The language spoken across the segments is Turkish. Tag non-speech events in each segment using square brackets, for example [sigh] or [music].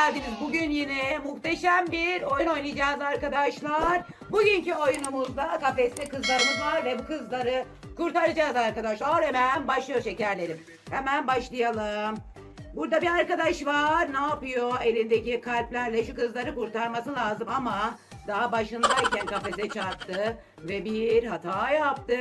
geldiniz. Bugün yine muhteşem bir oyun oynayacağız arkadaşlar. Bugünkü oyunumuzda kafeste kızlarımız var ve bu kızları kurtaracağız arkadaşlar. Hemen başlıyor şekerlerim. Hemen başlayalım. Burada bir arkadaş var. Ne yapıyor? Elindeki kalplerle şu kızları kurtarması lazım ama daha başındayken kafese çarptı ve bir hata yaptı.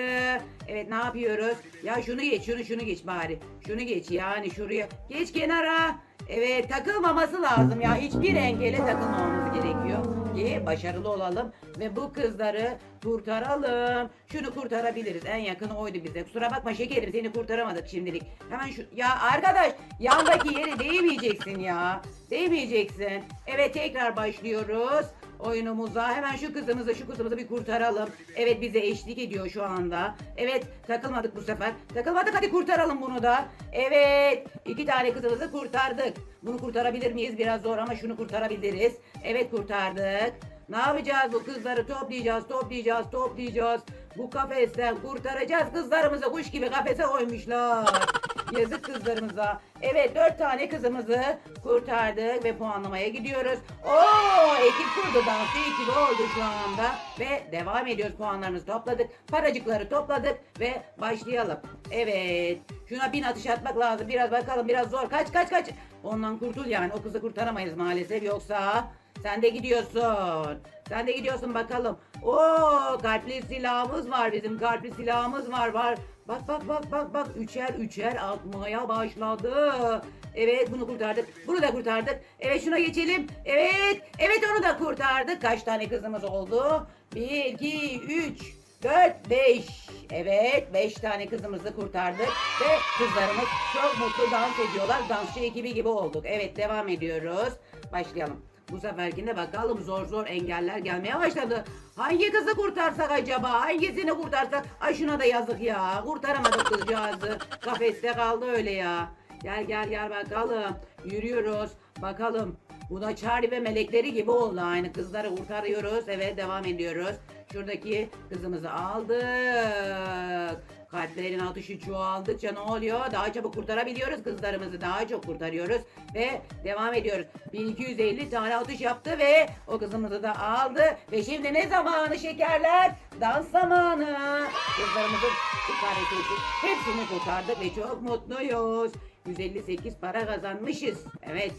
Evet ne yapıyoruz? Ya şunu geç, şunu şunu geç bari. Şunu geç yani şuraya. Geç kenara. Evet takılmaması lazım ya. Hiçbir engele takılmamamız gerekiyor ki başarılı olalım ve bu kızları kurtaralım. Şunu kurtarabiliriz. En yakın oydu bize. Kusura bakma şekerim seni kurtaramadık şimdilik. Hemen şu ya arkadaş yandaki yere değmeyeceksin ya. Değmeyeceksin. Evet tekrar başlıyoruz oyunumuza. Hemen şu kızımızı şu kızımızı bir kurtaralım. Evet bize eşlik ediyor şu anda. Evet takılmadık bu sefer. Takılmadık hadi kurtaralım bunu da. Evet iki tane kızımızı kurtardık. Bunu kurtarabilir miyiz? Biraz zor ama şunu kurtarabiliriz. Evet kurtardık. Ne yapacağız bu kızları toplayacağız toplayacağız toplayacağız. Bu kafesten kurtaracağız kızlarımızı kuş gibi kafese koymuşlar. Yazık kızlarımıza. Evet dört tane kızımızı kurtardık ve puanlamaya gidiyoruz. Oo ekip kurdu dansçı ekibi oldu şu anda. Ve devam ediyoruz puanlarımızı topladık. Paracıkları topladık ve başlayalım. Evet şuna bin atış atmak lazım. Biraz bakalım biraz zor. Kaç kaç kaç. Ondan kurtul yani o kızı kurtaramayız maalesef yoksa sen de gidiyorsun. Sen de gidiyorsun bakalım. Oo kalpli silahımız var bizim kalpli silahımız var var. Bak bak bak bak bak üçer üçer atmaya başladı. Evet bunu kurtardık. Bunu da kurtardık. Evet şuna geçelim. Evet. Evet onu da kurtardık. Kaç tane kızımız oldu? 1 2 3 4 5. Evet 5 tane kızımızı kurtardık ve kızlarımız çok mutlu dans ediyorlar. Dansçı ekibi gibi olduk. Evet devam ediyoruz. Başlayalım. Bu seferkinde bakalım zor zor engeller gelmeye başladı. Hangi kızı kurtarsak acaba? Hangisini kurtarsak? Ay şuna da yazık ya. Kurtaramadık kızcağızı. Kafeste kaldı öyle ya. Gel gel gel bakalım. Yürüyoruz. Bakalım. Bu da Charlie ve melekleri gibi oldu. Aynı kızları kurtarıyoruz. Evet devam ediyoruz. Şuradaki kızımızı aldık. Kalplerin atışı çoğaldıkça ne oluyor? Daha çabuk kurtarabiliyoruz kızlarımızı. Daha çok kurtarıyoruz. Ve devam ediyoruz. 1250 tane atış yaptı ve o kızımızı da aldı. Ve şimdi ne zamanı şekerler? Dans zamanı. Kızlarımızın kurtarıcı hepsini kurtardık ve çok mutluyuz. 158 para kazanmışız. Evet.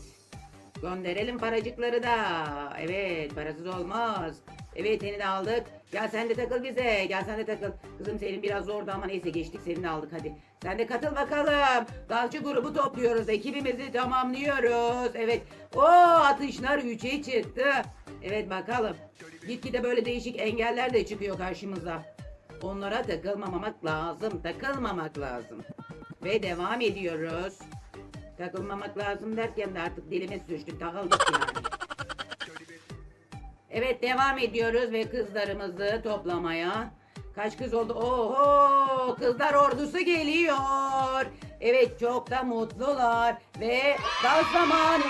Gönderelim paracıkları da. Evet parasız olmaz. Evet seni de aldık. Gel sen de takıl bize. Gel sen de takıl. Kızım senin biraz zordu ama neyse geçtik seni de aldık hadi. Sen de katıl bakalım. Dansçı grubu topluyoruz. Ekibimizi tamamlıyoruz. Evet. O atışlar 3'e çıktı. Evet bakalım. Gitgide böyle değişik engeller de çıkıyor karşımıza. Onlara takılmamak lazım. Takılmamak lazım. Ve devam ediyoruz. Takılmamak lazım derken de artık dilimiz düştü. Takıldık yani. Evet devam ediyoruz ve kızlarımızı toplamaya. Kaç kız oldu? Oho kızlar ordusu geliyor. Evet çok da mutlular ve dans zamanı.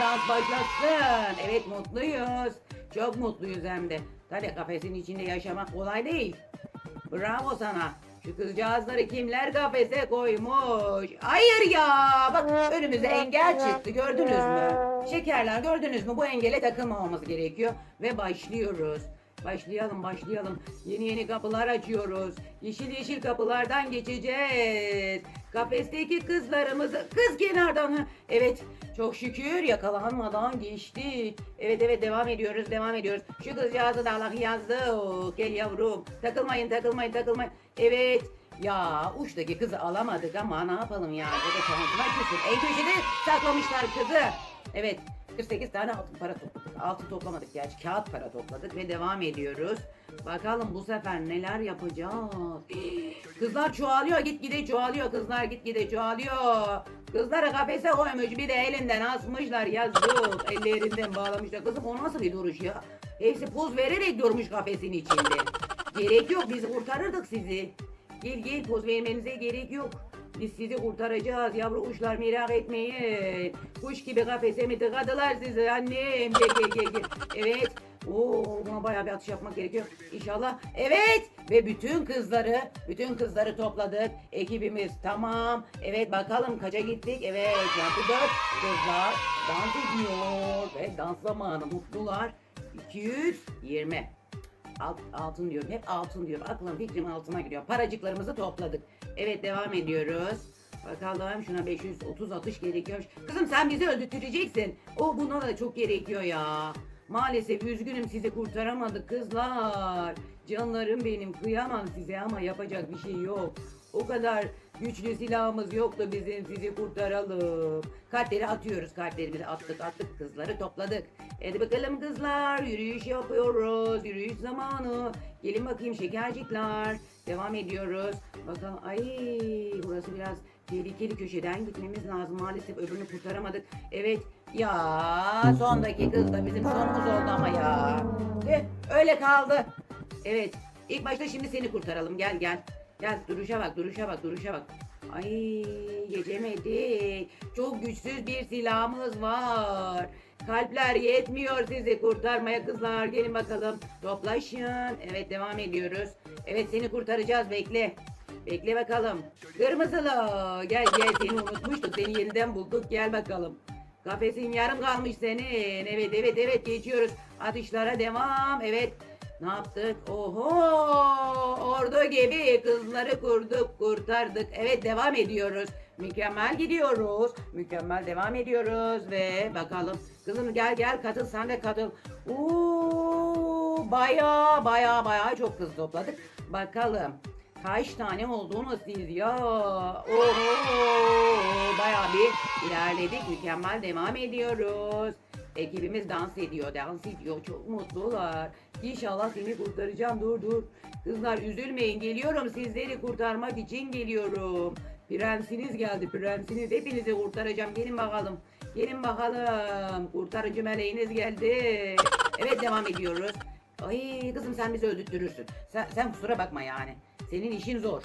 Dans başlasın. Evet mutluyuz. Çok mutluyuz hem de. Tabii kafesin içinde yaşamak kolay değil. Bravo sana. Şu kızcağızları kimler kafese koymuş? Hayır ya. Bak önümüze engel çıktı gördünüz mü? Şekerler gördünüz mü? Bu engele takılmamamız gerekiyor. Ve başlıyoruz. Başlayalım başlayalım. Yeni yeni kapılar açıyoruz. Yeşil yeşil kapılardan geçeceğiz. Kafesteki kızlarımızı kız kenardan ha. Evet çok şükür yakalanmadan geçtik. Evet evet devam ediyoruz devam ediyoruz. Şu kızcağızı da Allah yazdı. Gel yavrum. Takılmayın takılmayın takılmayın. Evet. Ya uçtaki kızı alamadık ama ne yapalım. O da şansına küsün. En köşede saklamışlar kızı. Evet 48 tane altın para topladık. Altın toplamadık gerçi. Kağıt para topladık ve devam ediyoruz. Bakalım bu sefer neler yapacağız. Kızlar çoğalıyor gitgide çoğalıyor. Kızlar gitgide çoğalıyor. Kızları kafese koymuş bir de elinden asmışlar yazık. Ellerinden bağlamışlar. Kızım o nasıl bir duruş ya? Hepsi poz vererek durmuş kafesin içinde. Gerek yok biz kurtarırdık sizi. Gel gel poz vermenize gerek yok. Biz sizi kurtaracağız yavru kuşlar merak etmeyin. Kuş gibi kafese mi tıkadılar sizi annem? Evet. Oo, buna bayağı bir atış yapmak gerekiyor. İnşallah. Evet. Ve bütün kızları, bütün kızları topladık. Ekibimiz tamam. Evet bakalım kaça gittik. Evet yapı dört kızlar dans ediyor. Ve dans zamanı mutlular. 220. Alt, altın diyorum. Hep altın diyorum. Aklım fikrim altına gidiyor. Paracıklarımızı topladık. Evet devam ediyoruz. Bakalım şuna 530 atış gerekiyormuş. Kızım sen bizi öldürteceksin. O buna da çok gerekiyor ya. Maalesef üzgünüm sizi kurtaramadık kızlar. Canlarım benim kıyamam size ama yapacak bir şey yok. O kadar güçlü silahımız yoktu bizim sizi kurtaralım. Kartları atıyoruz kartlarımızı attık attık kızları topladık. Hadi bakalım kızlar yürüyüş yapıyoruz. Yürüyüş zamanı. Gelin bakayım şekercikler. Devam ediyoruz. Bakalım ay burası biraz tehlikeli köşeden gitmemiz lazım. Maalesef öbürünü kurtaramadık. Evet ya sondaki kız da bizim sonumuz oldu ama ya. Tüh, öyle kaldı. Evet ilk başta şimdi seni kurtaralım gel gel. Gel duruşa bak duruşa bak duruşa bak. Ay geçemedik. Çok güçsüz bir silahımız var. Kalpler yetmiyor sizi kurtarmaya kızlar. Gelin bakalım. Toplaşın. Evet devam ediyoruz. Evet seni kurtaracağız bekle. Bekle bakalım. Kırmızılı. Gel gel seni unutmuştuk. Seni yeniden bulduk. Gel bakalım. Kafesin yarım kalmış senin. Evet evet evet geçiyoruz. Atışlara devam. Evet. Ne yaptık? Oho! Ordu gibi kızları kurduk, kurtardık. Evet devam ediyoruz. Mükemmel gidiyoruz. Mükemmel devam ediyoruz ve bakalım. Kızım gel gel katıl sen de katıl. Oo, baya baya baya çok kız topladık. Bakalım. Kaç tane olduğunu siz ya. Oho! Baya bir ilerledik. Mükemmel devam ediyoruz. Ekibimiz dans ediyor, dans ediyor. Çok mutlular. İnşallah seni kurtaracağım. Dur dur. Kızlar üzülmeyin. Geliyorum sizleri kurtarmak için geliyorum. Prensiniz geldi. Prensiniz. Hepinizi kurtaracağım. Gelin bakalım. Gelin bakalım. Kurtarıcı meleğiniz geldi. Evet devam ediyoruz. Ay kızım sen bizi öldürtürürsün. Sen, sen kusura bakma yani. Senin işin zor.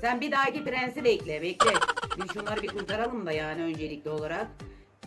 Sen bir dahaki prensi bekle, bekle. Biz şunları bir kurtaralım da yani öncelikli olarak.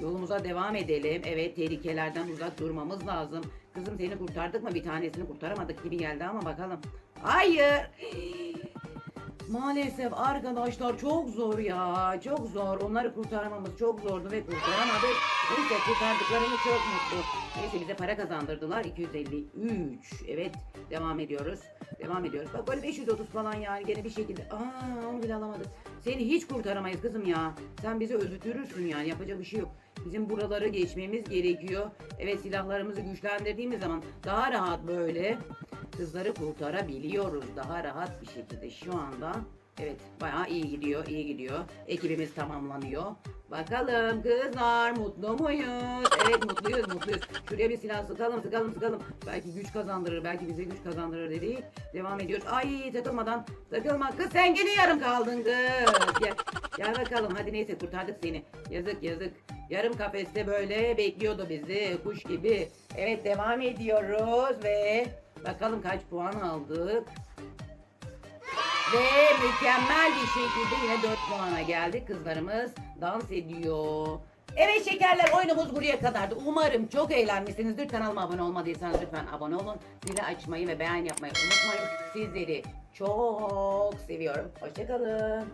Yolumuza devam edelim. Evet tehlikelerden uzak durmamız lazım. Kızım seni kurtardık mı? Bir tanesini kurtaramadık gibi geldi ama bakalım. Hayır. [gasps] Maalesef arkadaşlar çok zor ya. Çok zor. Onları kurtarmamız çok zordu ve kurtaramadık. Neyse kurtardıklarımız çok mutlu. Neyse bize para kazandırdılar. 253. Evet devam ediyoruz. Devam ediyoruz. Bak böyle 530 falan yani gene bir şekilde. Aa onu bile alamadık. Seni hiç kurtaramayız kızım ya. Sen bizi öldürtürsün yani yapacak bir şey yok. Bizim buraları geçmemiz gerekiyor. Evet silahlarımızı güçlendirdiğimiz zaman daha rahat böyle kızları kurtarabiliyoruz. Daha rahat bir şekilde şu anda. Evet bayağı iyi gidiyor, iyi gidiyor. Ekibimiz tamamlanıyor. Bakalım kızlar mutlu muyuz? Evet mutluyuz, mutluyuz. Şuraya bir silah sıkalım, sıkalım, sıkalım. Belki güç kazandırır, belki bize güç kazandırır dedik. Devam ediyoruz. Ay takılmadan, takılma. Kız sen gene yarım kaldın kız. Gel, gel bakalım. Hadi neyse kurtardık seni. Yazık, yazık. Yarım kafeste böyle bekliyordu bizi kuş gibi. Evet devam ediyoruz ve bakalım kaç puan aldık. Ve mükemmel bir şekilde yine 4 puana geldik. Kızlarımız dans ediyor. Evet şekerler oyunumuz buraya kadardı. Umarım çok eğlenmişsinizdir. Kanalıma abone olmadıysanız lütfen abone olun. Zili açmayı ve beğen yapmayı unutmayın. Sizleri çok seviyorum. Hoşçakalın.